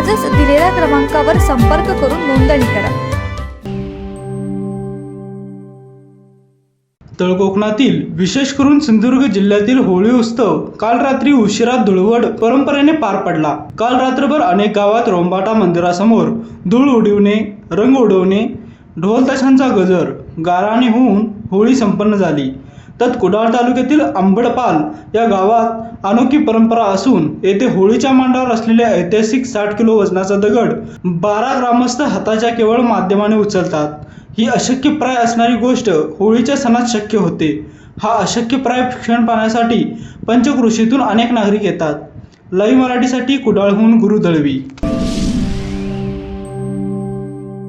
आजच दिलेल्या क्रमांकावर संपर्क करून नोंदणी करा. तळकोकणातील विशेष करून सिंधुदुर्ग जिल्ह्यातील होळी उत्सव काल रात्री उशिरा धुळवड परंपरेने पार पडला. काल रात्रभर अनेक गावात रोंबाटा मंदिरासमोर धूळ उडवणे रंग उडवणे ढोल ताशांचा गजर गाराणे होऊन होळी संपन्न झाली. त्यात कुडाळ तालुक्यातील आंबडपाल या गावात अनोखी परंपरा असून येथे होळीच्या मांडावर असलेल्या ऐतिहासिक साठ किलो वजनाचा दगड बारा ग्रामस्थ हाताच्या केवळ माध्यमाने उचलतात. ही अशक्यप्राय असणारी गोष्ट होळीच्या सणात शक्य होते. हा अशक्यप्राय क्षण पाहण्यासाठी पंचकृषीतून अनेक नागरिक येतात. लाईव्ह मराठीसाठी कुडाळहून गुरु दळवी.